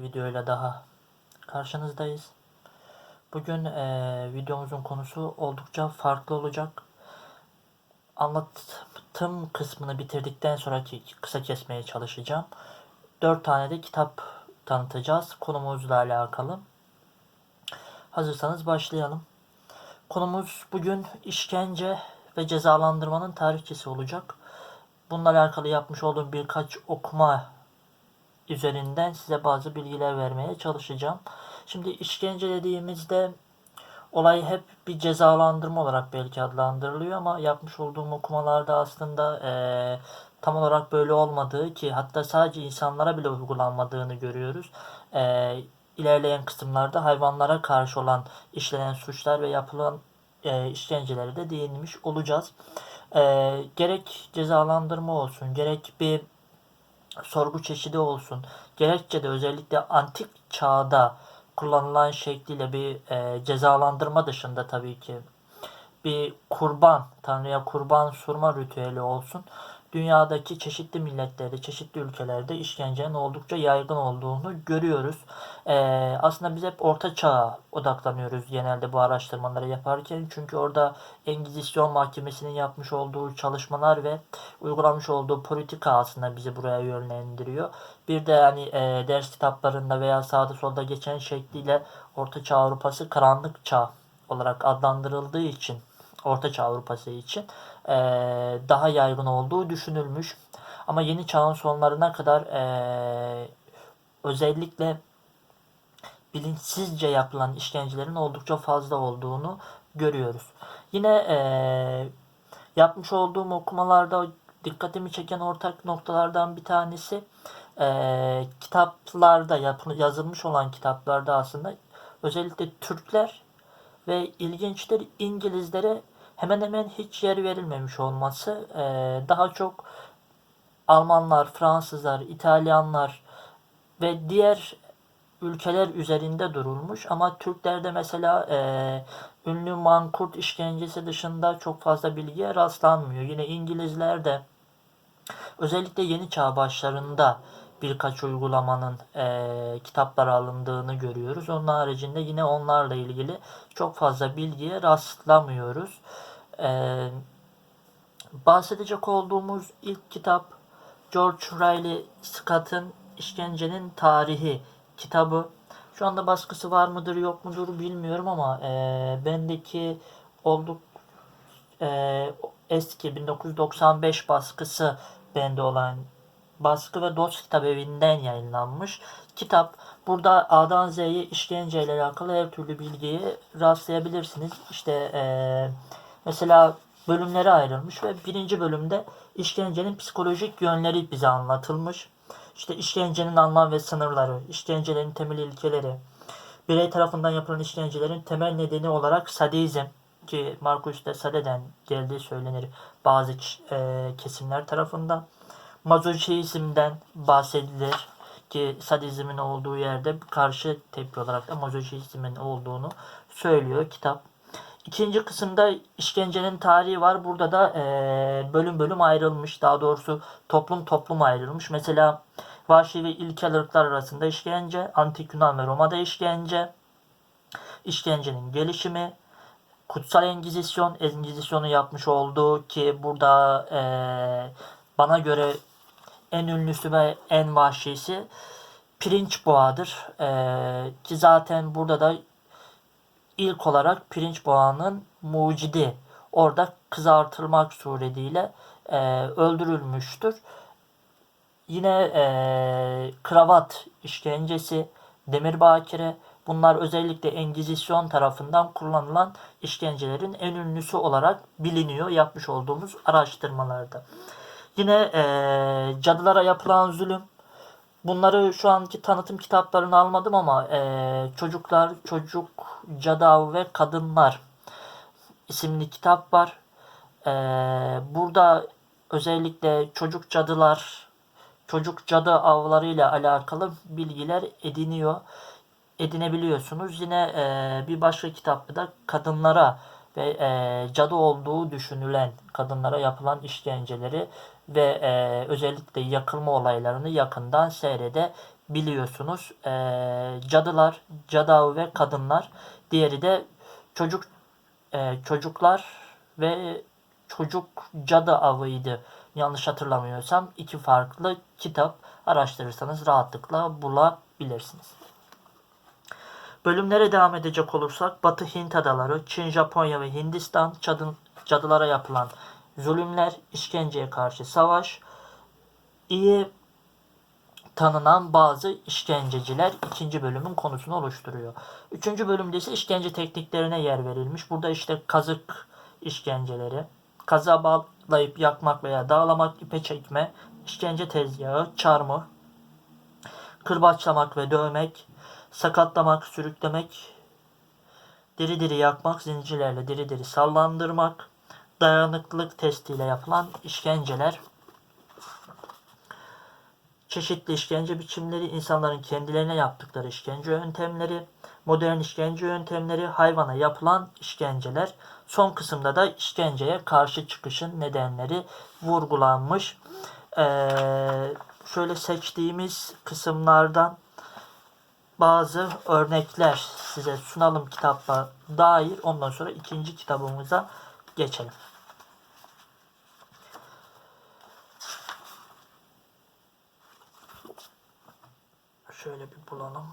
videoyla daha karşınızdayız. Bugün eee, videomuzun konusu oldukça farklı olacak. Anlatım kısmını bitirdikten sonraki kısa kesmeye çalışacağım. Dört tane de kitap tanıtacağız konumuzla alakalı. Hazırsanız başlayalım. Konumuz bugün işkence ve cezalandırmanın tarihçesi olacak. Bununla alakalı yapmış olduğum birkaç okuma üzerinden size bazı bilgiler vermeye çalışacağım. Şimdi işkence dediğimizde olay hep bir cezalandırma olarak belki adlandırılıyor ama yapmış olduğum okumalarda aslında eee, tam olarak böyle olmadığı ki hatta sadece insanlara bile uygulanmadığını görüyoruz. Eee ilerleyen kısımlarda hayvanlara karşı olan işlenen suçlar ve yapılan eee işkencelere de değinmiş olacağız. Eee, gerek cezalandırma olsun, gerek bir sorgu çeşidi olsun. Gerekçe de özellikle antik çağda kullanılan şekliyle bir e, cezalandırma dışında tabii ki bir kurban, Tanrı'ya kurban surma ritüeli olsun. Dünyadaki çeşitli milletlerde, çeşitli ülkelerde işkencenin oldukça yaygın olduğunu görüyoruz. Ee, aslında biz hep Orta Çağ'a odaklanıyoruz genelde bu araştırmaları yaparken. Çünkü orada Engizisyon Mahkemesi'nin yapmış olduğu çalışmalar ve uygulamış olduğu politika aslında bizi buraya yönlendiriyor. Bir de hani e, ders kitaplarında veya sağda solda geçen şekliyle Orta Çağ Avrupası karanlık çağ olarak adlandırıldığı için Orta Çağ Avrupası için eee, daha yaygın olduğu düşünülmüş. Ama yeni çağın sonlarına kadar eee, özellikle bilinçsizce yapılan işkencelerin oldukça fazla olduğunu görüyoruz. Yine eee, yapmış olduğum okumalarda dikkatimi çeken ortak noktalardan bir tanesi kitaplarda yazılmış olan kitaplarda aslında özellikle Türkler ve ilginçtir İngilizlere hemen hemen hiç yer verilmemiş olması. Eee, daha çok Almanlar, Fransızlar, İtalyanlar ve diğer ülkeler üzerinde durulmuş ama Türklerde mesela eee, ünlü Mankurt işkencesi dışında çok fazla bilgiye rastlanmıyor. Yine İngilizlerde özellikle Yeni Çağ başlarında birkaç uygulamanın eee kitaplara alındığını görüyoruz. Onun haricinde yine onlarla ilgili çok fazla bilgiye rastlamıyoruz. Eee, bahsedecek olduğumuz ilk kitap George Riley Scott'ın İşkencenin Tarihi kitabı. Şu anda baskısı var mıdır yok mudur bilmiyorum ama eee bendeki olduk eee, eski 1995 baskısı bende olan baskı ve dost kitap evinden yayınlanmış kitap. Burada A'dan Z'ye işkenceyle alakalı her türlü bilgiyi rastlayabilirsiniz. İşte eee, mesela bölümlere ayrılmış ve birinci bölümde işkencenin psikolojik yönleri bize anlatılmış. İşte işkencenin anlam ve sınırları, işkencelerin temel ilkeleri, birey tarafından yapılan işkencelerin temel nedeni olarak sadizm ki Marcus de Sade'den geldiği söylenir bazı e, kesimler tarafından. Mazoşizmden bahsedilir ki sadizmin olduğu yerde karşı tepki olarak da mazoşizmin olduğunu söylüyor kitap. İkinci kısımda işkencenin tarihi var. Burada da eee, bölüm bölüm ayrılmış. Daha doğrusu toplum toplum ayrılmış. Mesela vahşi ve ilkel ırklar arasında işkence, antik Yunan ve Roma'da işkence, işkencenin gelişimi, kutsal Engizisyon, Engizisyon'u yapmış olduğu ki burada eee, bana göre en ünlüsü ve en vahşisi pirinç boğadır. Eee, ki zaten burada da ilk olarak pirinç boğanın mucidi orada kızartılmak suretiyle e, öldürülmüştür. Yine e, kravat işkencesi, demir bakire bunlar özellikle Engizisyon tarafından kullanılan işkencelerin en ünlüsü olarak biliniyor yapmış olduğumuz araştırmalarda. Yine e, cadılara yapılan zulüm Bunları şu anki tanıtım kitaplarını almadım ama eee, Çocuklar, Çocuk, Cadı ve Kadınlar isimli kitap var. Eee, burada özellikle çocuk cadılar, çocuk cadı avlarıyla alakalı bilgiler ediniyor, edinebiliyorsunuz. Yine eee, bir başka kitapta da kadınlara ve eee, cadı olduğu düşünülen kadınlara yapılan işkenceleri ve eee, özellikle yakılma olaylarını yakından biliyorsunuz. Ee, cadılar, cadı avı ve kadınlar. Diğeri de çocuk e, çocuklar ve çocuk cadı avıydı. Yanlış hatırlamıyorsam iki farklı kitap araştırırsanız rahatlıkla bulabilirsiniz. Bölümlere devam edecek olursak Batı Hint adaları, Çin, Japonya ve Hindistan cadın, cadılara yapılan zulümler, işkenceye karşı savaş, iyi tanınan bazı işkenceciler ikinci bölümün konusunu oluşturuyor. Üçüncü bölümde ise işkence tekniklerine yer verilmiş. Burada işte kazık işkenceleri, kaza bağlayıp yakmak veya dağlamak, ipe çekme, işkence tezgahı, çarmıh, kırbaçlamak ve dövmek, sakatlamak, sürüklemek, diri diri yakmak, zincirlerle diri diri sallandırmak, dayanıklılık testiyle yapılan işkenceler, çeşitli işkence biçimleri, insanların kendilerine yaptıkları işkence yöntemleri, modern işkence yöntemleri, hayvana yapılan işkenceler. Son kısımda da işkenceye karşı çıkışın nedenleri vurgulanmış. Ee, şöyle seçtiğimiz kısımlardan bazı örnekler size sunalım kitapla dair. Ondan sonra ikinci kitabımıza geçelim. Şöyle bir bulalım.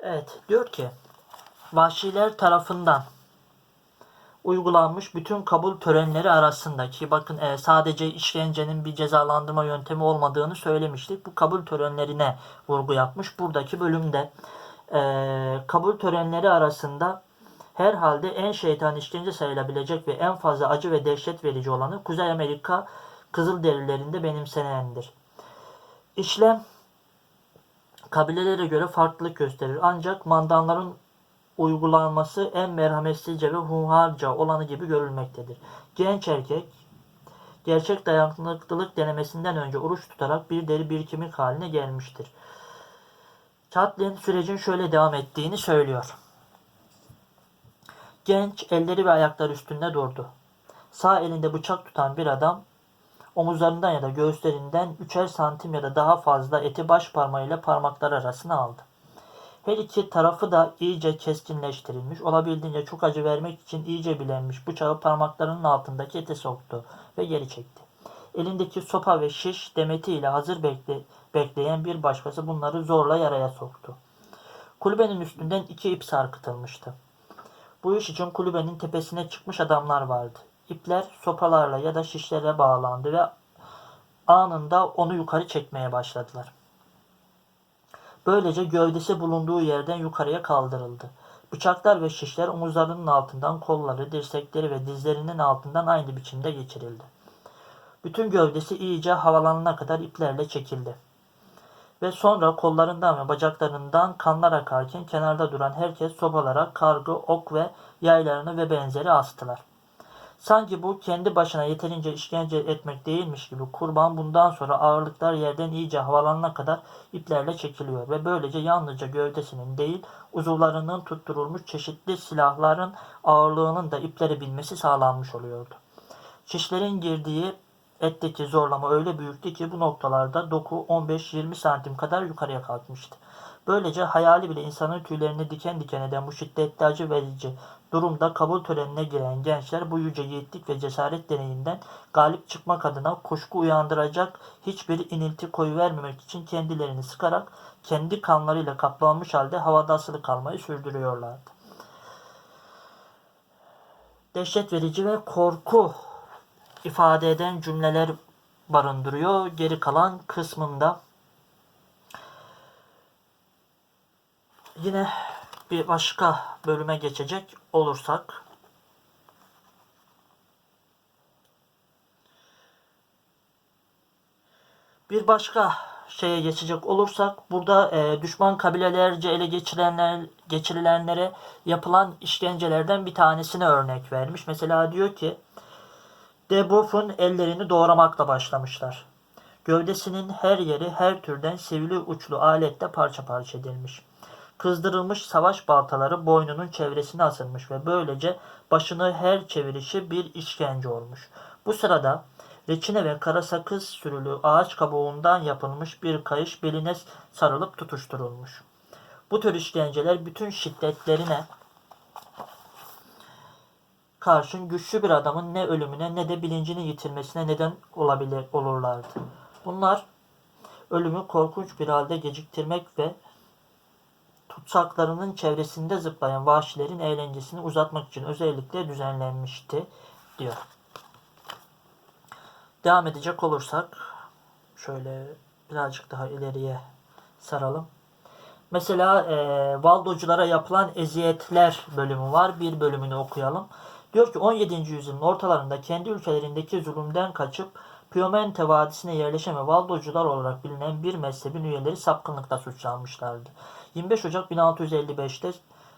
Evet, diyor ki vahşiler tarafından uygulanmış bütün kabul törenleri arasındaki bakın e, sadece işkencenin bir cezalandırma yöntemi olmadığını söylemiştik. Bu kabul törenlerine vurgu yapmış. Buradaki bölümde e, kabul törenleri arasında herhalde en şeytan işkence sayılabilecek ve en fazla acı ve dehşet verici olanı Kuzey Amerika Kızılderililerinde benimsenendir. İşlem kabilelere göre farklılık gösterir. Ancak mandanların uygulanması en merhametsizce ve hunharca olanı gibi görülmektedir. Genç erkek gerçek dayanıklılık denemesinden önce oruç tutarak bir deri bir kemik haline gelmiştir. Chatlin sürecin şöyle devam ettiğini söylüyor. Genç elleri ve ayakları üstünde durdu. Sağ elinde bıçak tutan bir adam omuzlarından ya da göğüslerinden üçer santim ya da daha fazla eti baş parmağıyla parmaklar arasına aldı. Her iki tarafı da iyice keskinleştirilmiş, olabildiğince çok acı vermek için iyice bilenmiş bıçağı parmaklarının altındaki ete soktu ve geri çekti. Elindeki sopa ve şiş demetiyle hazır bekle, bekleyen bir başkası bunları zorla yaraya soktu. Kulübenin üstünden iki ip sarkıtılmıştı. Bu iş için kulübenin tepesine çıkmış adamlar vardı. İpler sopalarla ya da şişlere bağlandı ve anında onu yukarı çekmeye başladılar. Böylece gövdesi bulunduğu yerden yukarıya kaldırıldı. Bıçaklar ve şişler omuzlarının altından kolları, dirsekleri ve dizlerinin altından aynı biçimde geçirildi. Bütün gövdesi iyice havalanana kadar iplerle çekildi. Ve sonra kollarından ve bacaklarından kanlar akarken kenarda duran herkes sobalara kargı, ok ve yaylarını ve benzeri astılar. Sanki bu kendi başına yeterince işkence etmek değilmiş gibi kurban bundan sonra ağırlıklar yerden iyice havalanana kadar iplerle çekiliyor ve böylece yalnızca gövdesinin değil uzuvlarının tutturulmuş çeşitli silahların ağırlığının da ipleri binmesi sağlanmış oluyordu. Şişlerin girdiği etteki zorlama öyle büyüktü ki bu noktalarda doku 15-20 santim kadar yukarıya kalkmıştı. Böylece hayali bile insanın tüylerini diken diken eden bu şiddetli acı verici durumda kabul törenine giren gençler bu yüce yiğitlik ve cesaret deneyinden galip çıkmak adına kuşku uyandıracak hiçbir inilti koyuvermemek için kendilerini sıkarak kendi kanlarıyla kaplanmış halde havada asılı kalmayı sürdürüyorlardı. Dehşet verici ve korku ifade eden cümleler barındırıyor. Geri kalan kısmında yine bir başka bölüme geçecek olursak bir başka şeye geçecek olursak burada e, düşman kabilelerce ele geçirilenler, geçirilenlere yapılan işkencelerden bir tanesine örnek vermiş. Mesela diyor ki Debof'un ellerini doğramakla başlamışlar. Gövdesinin her yeri her türden sivri uçlu aletle parça parça edilmiş. Kızdırılmış savaş baltaları boynunun çevresine asılmış ve böylece başını her çevirişi bir işkence olmuş. Bu sırada reçine ve kara sakız sürülü ağaç kabuğundan yapılmış bir kayış beline sarılıp tutuşturulmuş. Bu tür işkenceler bütün şiddetlerine karşın güçlü bir adamın ne ölümüne ne de bilincini yitirmesine neden olabilir olurlardı. Bunlar ölümü korkunç bir halde geciktirmek ve tutsaklarının çevresinde zıplayan vahşilerin eğlencesini uzatmak için özellikle düzenlenmişti diyor. Devam edecek olursak şöyle birazcık daha ileriye saralım. Mesela e, Valdoculara yapılan eziyetler bölümü var. Bir bölümünü okuyalım. Diyor ki 17. yüzyılın ortalarında kendi ülkelerindeki zulümden kaçıp Piemonte Vadisi'ne yerleşen ve Valdocular olarak bilinen bir mezhebin üyeleri sapkınlıkta suçlanmışlardı. 25 Ocak 1655'te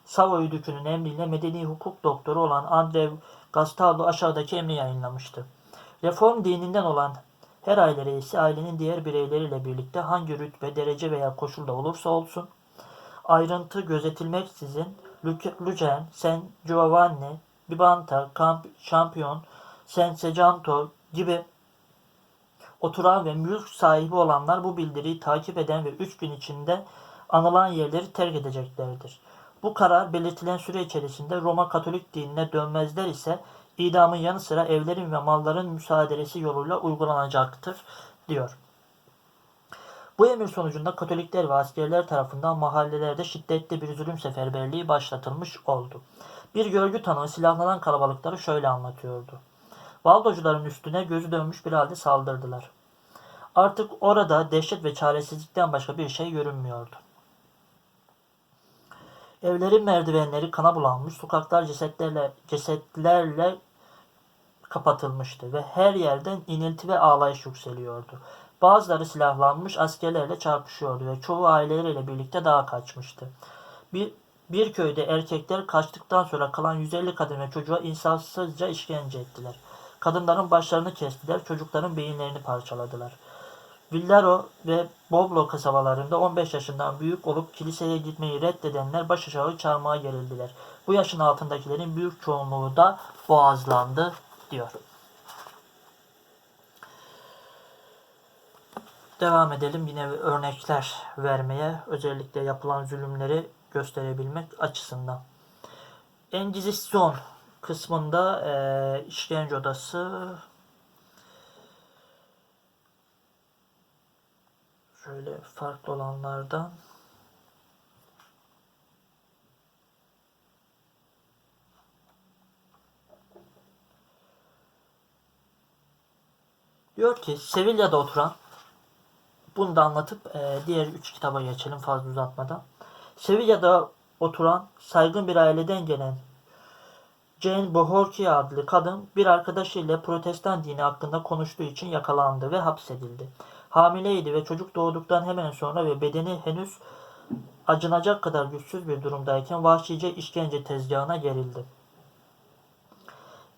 Savoy Dükü'nün emriyle medeni hukuk doktoru olan Andrew Gastaldo aşağıdaki emri yayınlamıştı. Reform dininden olan her aile reisi ailenin diğer bireyleriyle birlikte hangi rütbe, derece veya koşulda olursa olsun ayrıntı gözetilmeksizin Lucen, San Giovanni, Bibanta, Camp, Champion, San Sejanto gibi oturan ve mülk sahibi olanlar bu bildiriyi takip eden ve 3 gün içinde anılan yerleri terk edeceklerdir. Bu karar belirtilen süre içerisinde Roma Katolik dinine dönmezler ise idamın yanı sıra evlerin ve malların müsaadelesi yoluyla uygulanacaktır diyor. Bu emir sonucunda Katolikler ve askerler tarafından mahallelerde şiddetli bir zulüm seferberliği başlatılmış oldu. Bir görgü tanığı silahlanan kalabalıkları şöyle anlatıyordu. Valdocuların üstüne gözü dönmüş bir halde saldırdılar. Artık orada dehşet ve çaresizlikten başka bir şey görünmüyordu. Evlerin merdivenleri kana bulanmış, sokaklar cesetlerle, cesetlerle kapatılmıştı ve her yerden inilti ve ağlayış yükseliyordu. Bazıları silahlanmış askerlerle çarpışıyordu ve çoğu aileleriyle birlikte dağa kaçmıştı. Bir, bir köyde erkekler kaçtıktan sonra kalan 150 kadın ve çocuğa insafsızca işkence ettiler. Kadınların başlarını kestiler, çocukların beyinlerini parçaladılar. Villaro ve Boblo kasabalarında 15 yaşından büyük olup kiliseye gitmeyi reddedenler baş aşağı çarmıha gerildiler. Bu yaşın altındakilerin büyük çoğunluğu da boğazlandı diyor. Devam edelim yine örnekler vermeye özellikle yapılan zulümleri gösterebilmek açısından. Engizisyon kısmında e, işkence odası şöyle farklı olanlardan diyor ki Sevilla'da oturan bunu da anlatıp e, diğer üç kitaba geçelim fazla uzatmadan. Sevilla'da oturan saygın bir aileden gelen Jane Bohorquia adlı kadın bir arkadaşıyla protestan dini hakkında konuştuğu için yakalandı ve hapsedildi. Hamileydi ve çocuk doğduktan hemen sonra ve bedeni henüz acınacak kadar güçsüz bir durumdayken vahşice işkence tezgahına gerildi.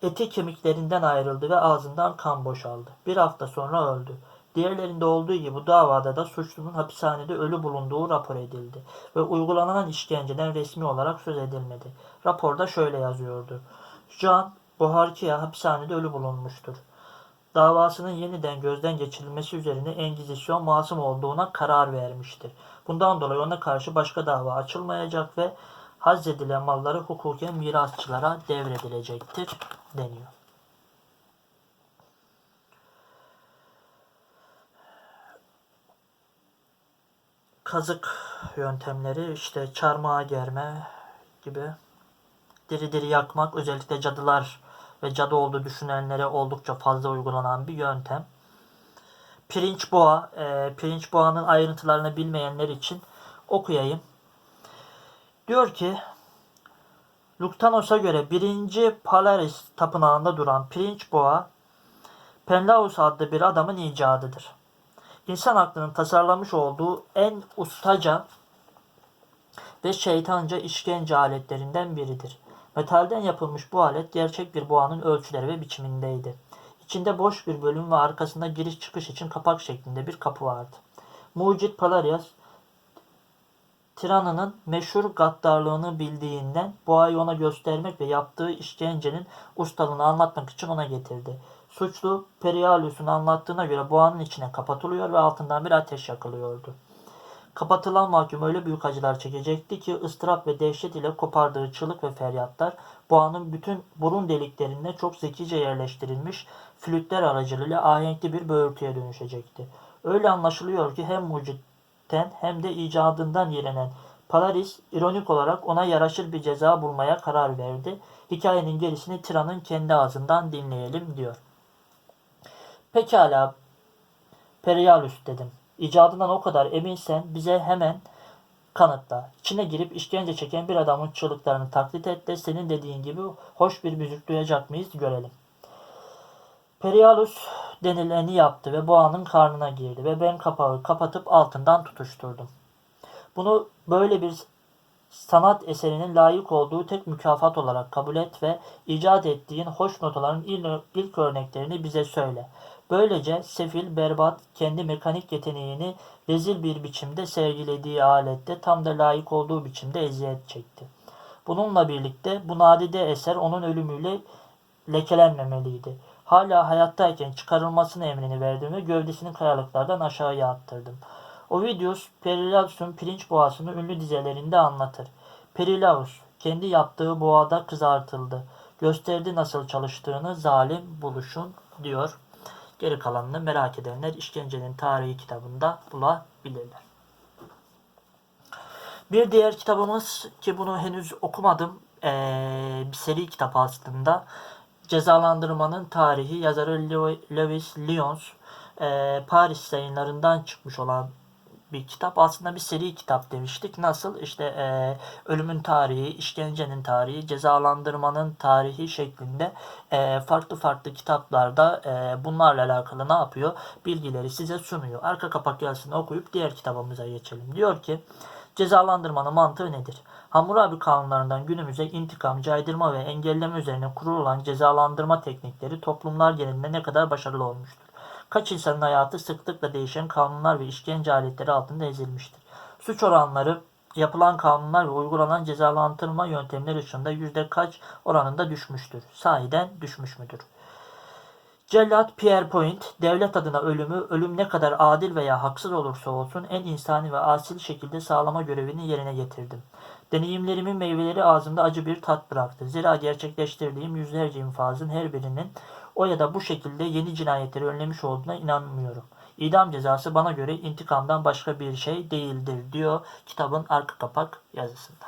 Eti kemiklerinden ayrıldı ve ağzından kan boşaldı. Bir hafta sonra öldü. Diğerlerinde olduğu gibi bu davada da suçlunun hapishanede ölü bulunduğu rapor edildi ve uygulanan işkenceden resmi olarak söz edilmedi. Raporda şöyle yazıyordu. Jean Boharkia hapishanede ölü bulunmuştur. Davasının yeniden gözden geçirilmesi üzerine Engizisyon masum olduğuna karar vermiştir. Bundan dolayı ona karşı başka dava açılmayacak ve hazzedilen malları hukuken mirasçılara devredilecektir deniyor. Kazık yöntemleri işte çarmıha germe gibi diri diri yakmak özellikle cadılar ve cadı olduğu düşünenlere oldukça fazla uygulanan bir yöntem. Pirinç boğa, e, pirinç boğanın ayrıntılarını bilmeyenler için okuyayım. Diyor ki Luktanos'a göre birinci Polaris tapınağında duran pirinç boğa Penlaus adlı bir adamın icadıdır insan aklının tasarlamış olduğu en ustaca ve şeytanca işkence aletlerinden biridir. Metalden yapılmış bu alet gerçek bir boğanın ölçüleri ve biçimindeydi. İçinde boş bir bölüm ve arkasında giriş çıkış için kapak şeklinde bir kapı vardı. Mucit Palarias Tirana'nın meşhur gaddarlığını bildiğinden boğayı ona göstermek ve yaptığı işkencenin ustalığını anlatmak için ona getirdi. Suçlu Perialus'un anlattığına göre boğanın içine kapatılıyor ve altından bir ateş yakılıyordu. Kapatılan mahkum öyle büyük acılar çekecekti ki ıstırap ve dehşet ile kopardığı çığlık ve feryatlar boğanın bütün burun deliklerine çok zekice yerleştirilmiş flütler aracılığıyla ahenkli bir böğürtüye dönüşecekti. Öyle anlaşılıyor ki hem mucitten hem de icadından yerenen Palaris ironik olarak ona yaraşır bir ceza bulmaya karar verdi. Hikayenin gerisini Tiran'ın kendi ağzından dinleyelim diyor. Pekala Perialus dedim. İcadından o kadar eminsen bize hemen kanıtla. İçine girip işkence çeken bir adamın çığlıklarını taklit et de senin dediğin gibi hoş bir müzik duyacak mıyız görelim. Perialus denileni yaptı ve boğanın karnına girdi ve ben kapağı kapatıp altından tutuşturdum. Bunu böyle bir sanat eserinin layık olduğu tek mükafat olarak kabul et ve icat ettiğin hoş notaların ilk, örneklerini bize söyle. Böylece sefil, berbat, kendi mekanik yeteneğini rezil bir biçimde sergilediği alette tam da layık olduğu biçimde eziyet çekti. Bununla birlikte bu nadide eser onun ölümüyle lekelenmemeliydi. Hala hayattayken çıkarılmasını emrini verdim ve gövdesini kayalıklardan aşağıya attırdım. Ovidius, Perilaus'un pirinç boğasını ünlü dizelerinde anlatır. Perilaus, kendi yaptığı boğada kızartıldı. Gösterdi nasıl çalıştığını zalim buluşun diyor. Geri kalanını merak edenler işkencenin tarihi kitabında bulabilirler. Bir diğer kitabımız ki bunu henüz okumadım. Ee, bir seri kitap aslında. Cezalandırmanın tarihi yazarı Lewis Lyons e, Paris yayınlarından çıkmış olan bir kitap. Aslında bir seri kitap demiştik. Nasıl? İşte e, ölümün tarihi, işkencenin tarihi, cezalandırmanın tarihi şeklinde e, farklı farklı kitaplarda e, bunlarla alakalı ne yapıyor? Bilgileri size sunuyor. Arka kapak yazısını okuyup diğer kitabımıza geçelim. Diyor ki cezalandırmanın mantığı nedir? Hammurabi kanunlarından günümüze intikam, caydırma ve engelleme üzerine kurulan cezalandırma teknikleri toplumlar genelinde ne kadar başarılı olmuştur? Kaç insanın hayatı sıklıkla değişen kanunlar ve işkence aletleri altında ezilmiştir. Suç oranları yapılan kanunlar ve uygulanan cezalandırma yöntemleri dışında yüzde kaç oranında düşmüştür? Sahiden düşmüş müdür? Cellat Pierre Point, devlet adına ölümü, ölüm ne kadar adil veya haksız olursa olsun en insani ve asil şekilde sağlama görevini yerine getirdim. Deneyimlerimin meyveleri ağzımda acı bir tat bıraktı. Zira gerçekleştirdiğim yüzlerce infazın her birinin o ya da bu şekilde yeni cinayetleri önlemiş olduğuna inanmıyorum. İdam cezası bana göre intikamdan başka bir şey değildir diyor kitabın arka kapak yazısında.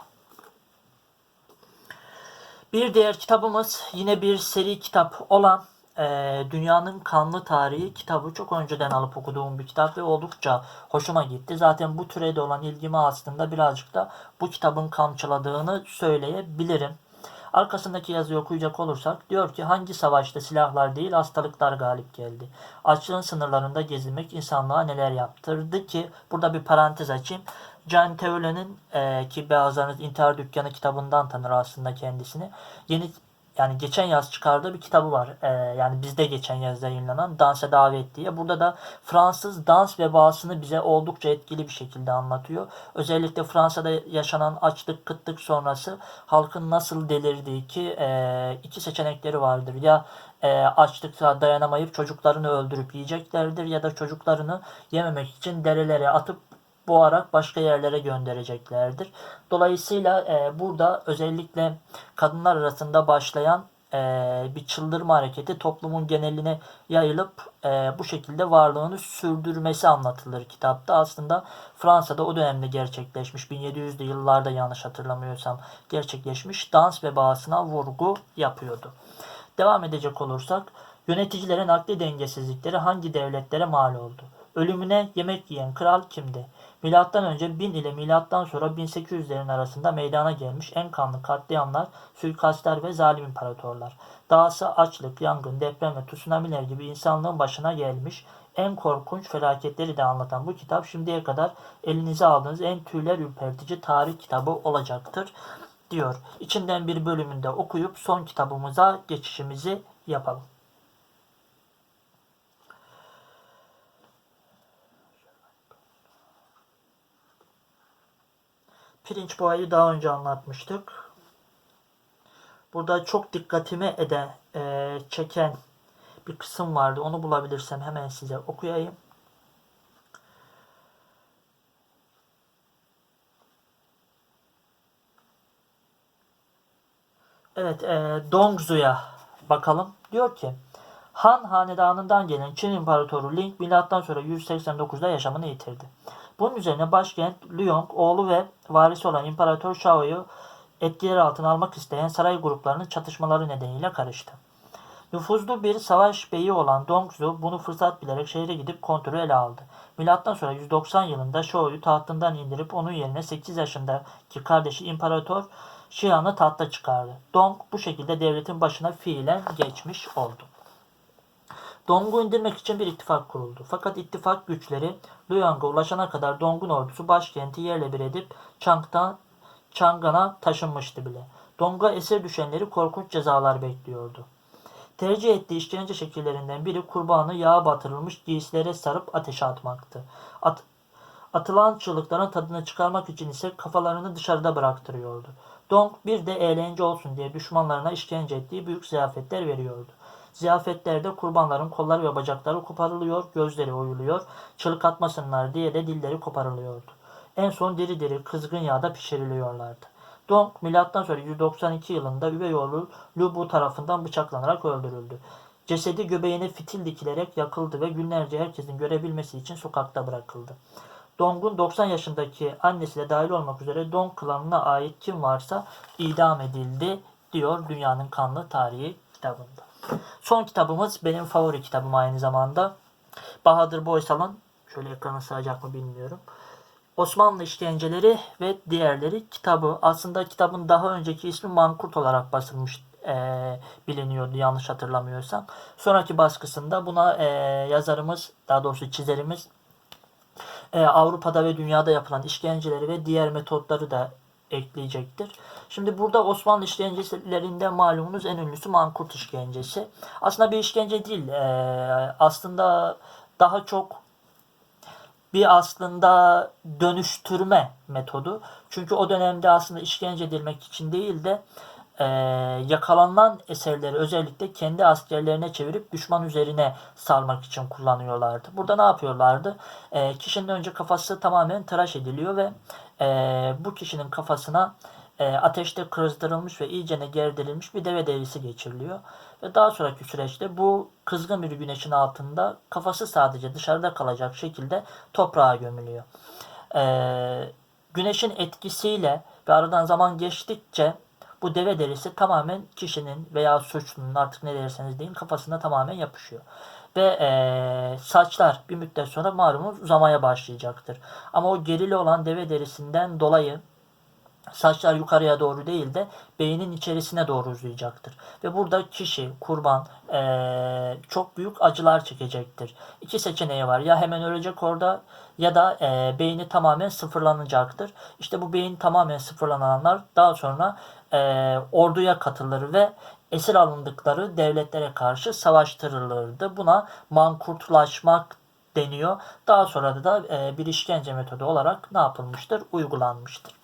Bir diğer kitabımız yine bir seri kitap olan e, Dünyanın Kanlı Tarihi kitabı çok önceden alıp okuduğum bir kitap ve oldukça hoşuma gitti. Zaten bu türede olan ilgimi aslında birazcık da bu kitabın kamçıladığını söyleyebilirim. Arkasındaki yazıyı okuyacak olursak diyor ki hangi savaşta silahlar değil hastalıklar galip geldi. Açlığın sınırlarında gezinmek insanlığa neler yaptırdı ki burada bir parantez açayım. Can Teole'nin e, ki bazılarınız intihar Dükkanı kitabından tanır aslında kendisini. Yeni yani geçen yaz çıkardığı bir kitabı var. Ee, yani bizde geçen yaz yayınlanan Dansa Davet diye. Burada da Fransız dans vebasını bize oldukça etkili bir şekilde anlatıyor. Özellikle Fransa'da yaşanan açlık, kıtlık sonrası halkın nasıl delirdiği ki e, iki seçenekleri vardır. Ya e, açlıkta dayanamayıp çocuklarını öldürüp yiyeceklerdir ya da çocuklarını yememek için derelere atıp boğarak başka yerlere göndereceklerdir. Dolayısıyla e, burada özellikle kadınlar arasında başlayan e, bir çıldırma hareketi toplumun geneline yayılıp e, bu şekilde varlığını sürdürmesi anlatılır kitapta. Aslında Fransa'da o dönemde gerçekleşmiş 1700'lü yıllarda yanlış hatırlamıyorsam gerçekleşmiş dans vebasına vurgu yapıyordu. Devam edecek olursak yöneticilerin akli dengesizlikleri hangi devletlere mal oldu? Ölümüne yemek yiyen kral kimdi? Milattan önce 1000 ile milattan sonra 1800'lerin arasında meydana gelmiş en kanlı katliamlar, suikastler ve zalim imparatorlar. Dahası açlık, yangın, deprem ve tsunamiler gibi insanlığın başına gelmiş en korkunç felaketleri de anlatan bu kitap şimdiye kadar elinize aldığınız en tüyler ürpertici tarih kitabı olacaktır diyor. İçinden bir bölümünde okuyup son kitabımıza geçişimizi yapalım. Pirinç boğayı daha önce anlatmıştık. Burada çok dikkatimi eden, e, çeken bir kısım vardı. Onu bulabilirsem hemen size okuyayım. Evet, e, Dongzu'ya bakalım. Diyor ki, Han hanedanından gelen Çin İmparatoru Ling milattan sonra 189'da yaşamını yitirdi. Bunun üzerine başkent Lyon oğlu ve varisi olan İmparator Shao'yu etkileri altına almak isteyen saray gruplarının çatışmaları nedeniyle karıştı. Nüfuzlu bir savaş beyi olan Dongzu bunu fırsat bilerek şehre gidip kontrolü ele aldı. Milattan sonra 190 yılında Shao'yu tahtından indirip onun yerine 8 yaşındaki kardeşi İmparator Xian'ı tahta çıkardı. Dong bu şekilde devletin başına fiilen geçmiş oldu. Dong'u indirmek için bir ittifak kuruldu. Fakat ittifak güçleri Luoyang'a ulaşana kadar Dong'un ordusu başkenti yerle bir edip Chang'dan Chang'an'a taşınmıştı bile. Dong'a esir düşenleri korkunç cezalar bekliyordu. Tercih ettiği işkence şekillerinden biri kurbanı yağa batırılmış giysilere sarıp ateşe atmaktı. At, atılan çığlıkların tadını çıkarmak için ise kafalarını dışarıda bıraktırıyordu. Dong bir de eğlence olsun diye düşmanlarına işkence ettiği büyük ziyafetler veriyordu. Ziyafetlerde kurbanların kolları ve bacakları koparılıyor, gözleri oyuluyor, çığlık atmasınlar diye de dilleri koparılıyordu. En son diri diri kızgın yağda pişiriliyorlardı. Dong milattan sonra 192 yılında üvey oğlu Lu Bu tarafından bıçaklanarak öldürüldü. Cesedi göbeğine fitil dikilerek yakıldı ve günlerce herkesin görebilmesi için sokakta bırakıldı. Dong'un 90 yaşındaki annesi de dahil olmak üzere Dong klanına ait kim varsa idam edildi diyor Dünyanın Kanlı Tarihi kitabında. Son kitabımız benim favori kitabım aynı zamanda. Bahadır Boysal'ın şöyle ekrana sığacak mı bilmiyorum. Osmanlı İşkenceleri ve diğerleri kitabı. Aslında kitabın daha önceki ismi Mankurt olarak basılmış e, biliniyordu yanlış hatırlamıyorsam. Sonraki baskısında buna e, yazarımız daha doğrusu çizerimiz e, Avrupa'da ve dünyada yapılan işkenceleri ve diğer metotları da ekleyecektir. Şimdi burada Osmanlı işkencelerinde malumunuz en ünlüsü Mankurt işkencesi. Aslında bir işkence değil. E, aslında daha çok bir aslında dönüştürme metodu. Çünkü o dönemde aslında işkence edilmek için değil de e, yakalanan eserleri özellikle kendi askerlerine çevirip düşman üzerine sarmak için kullanıyorlardı. Burada ne yapıyorlardı? E, kişinin önce kafası tamamen tıraş ediliyor ve e, bu kişinin kafasına e, ateşte kızdırılmış ve iyicene gerdirilmiş bir deve derisi geçiriliyor. Ve daha sonraki süreçte bu kızgın bir güneşin altında kafası sadece dışarıda kalacak şekilde toprağa gömülüyor. E, güneşin etkisiyle ve aradan zaman geçtikçe bu deve derisi tamamen kişinin veya suçlunun artık ne derseniz deyin kafasına tamamen yapışıyor. Ve e, saçlar bir müddet sonra malumunuz uzamaya başlayacaktır. Ama o gerili olan deve derisinden dolayı saçlar yukarıya doğru değil de beynin içerisine doğru uzayacaktır. Ve burada kişi, kurban e, çok büyük acılar çekecektir. İki seçeneği var. Ya hemen ölecek orada ya da e, beyni tamamen sıfırlanacaktır. İşte bu beyin tamamen sıfırlananlar daha sonra e, orduya katılır ve esir alındıkları devletlere karşı savaştırılırdı. Buna mankurtlaşmak deniyor. Daha sonra da e, bir işkence metodu olarak ne yapılmıştır? Uygulanmıştır.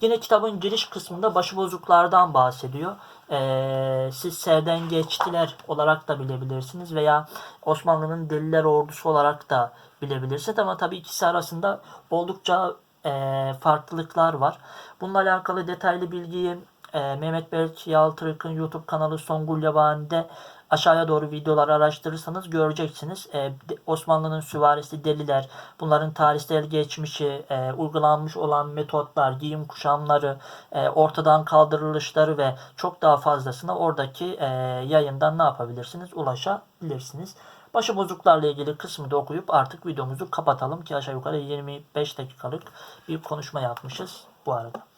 Yine kitabın giriş kısmında başıbozuklardan bahsediyor. Ee, siz Serden geçtiler olarak da bilebilirsiniz veya Osmanlı'nın deliler ordusu olarak da bilebilirsiniz. Ama tabii ikisi arasında oldukça e, farklılıklar var. Bununla alakalı detaylı bilgiyi e, Mehmet Berk Yaltırık'ın YouTube kanalı Songül Yabani'de aşağıya doğru videolar araştırırsanız göreceksiniz. E, Osmanlı'nın süvarisi deliler, bunların tarihsel geçmişi, e, uygulanmış olan metotlar, giyim kuşamları, e, ortadan kaldırılışları ve çok daha fazlasına oradaki e, yayından ne yapabilirsiniz? Ulaşabilirsiniz. Başı bozuklarla ilgili kısmı da okuyup artık videomuzu kapatalım ki aşağı yukarı 25 dakikalık bir konuşma yapmışız bu arada.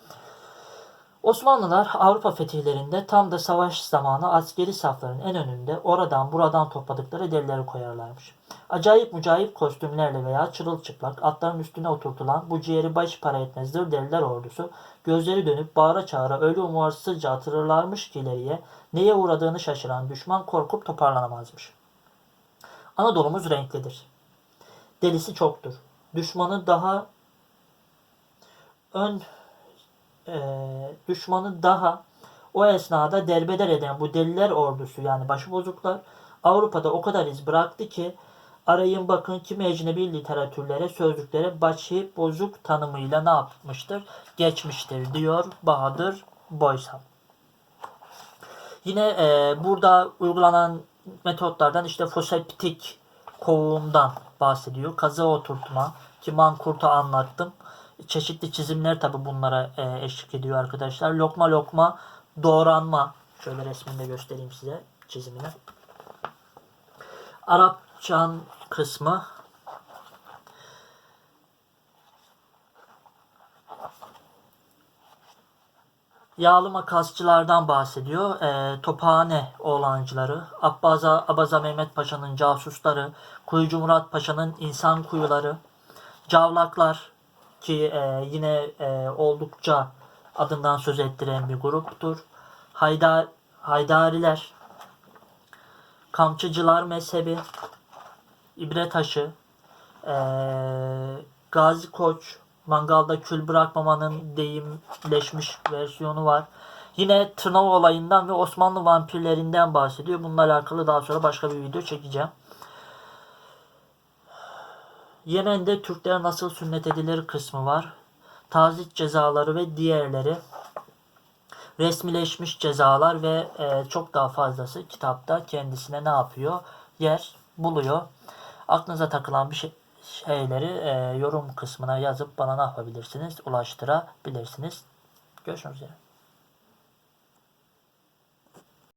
Osmanlılar Avrupa fetihlerinde tam da savaş zamanı askeri safların en önünde oradan buradan topladıkları delileri koyarlarmış. Acayip mücayip kostümlerle veya çırılçıplak atların üstüne oturtulan bu ciğeri baş para etmez zır deliler ordusu gözleri dönüp bağıra çağıra öyle umarsızca atırırlarmış ki ileriye neye uğradığını şaşıran düşman korkup toparlanamazmış. Anadolu'muz renklidir. Delisi çoktur. Düşmanı daha ön e, düşmanı daha o esnada derbeder eden bu deliler ordusu yani başıbozuklar Avrupa'da o kadar iz bıraktı ki arayın bakın kimi ecnebi literatürlere, sözlüklere başı bozuk tanımıyla ne yapmıştır? Geçmiştir diyor Bahadır Boysal. Yine e, burada uygulanan metotlardan işte foseptik kovumdan bahsediyor. Kazı oturtma ki mankurta anlattım. Çeşitli çizimler tabi bunlara e, eşlik ediyor arkadaşlar. Lokma lokma doğranma. Şöyle resminde göstereyim size çizimini. Arapçan kısmı Yağlı makasçılardan bahsediyor. E, tophane oğlancıları, Abbaza, Abaza Mehmet Paşa'nın casusları, Kuyucu Murat Paşa'nın insan kuyuları, Cavlaklar ki e, yine e, oldukça adından söz ettiren bir gruptur. Haydar, Haydariler, Kamçıcılar mezhebi, İbretaşı, e, Gazi Koç, mangalda kül bırakmamanın deyimleşmiş versiyonu var. Yine Tırnava olayından ve Osmanlı vampirlerinden bahsediyor. Bununla alakalı daha sonra başka bir video çekeceğim. Yemen'de Türkler nasıl sünnet edilir kısmı var. Tazit cezaları ve diğerleri. Resmileşmiş cezalar ve e, çok daha fazlası kitapta kendisine ne yapıyor? Yer buluyor. Aklınıza takılan bir şey, şeyleri e, yorum kısmına yazıp bana ne yapabilirsiniz? Ulaştırabilirsiniz. Görüşmek üzere.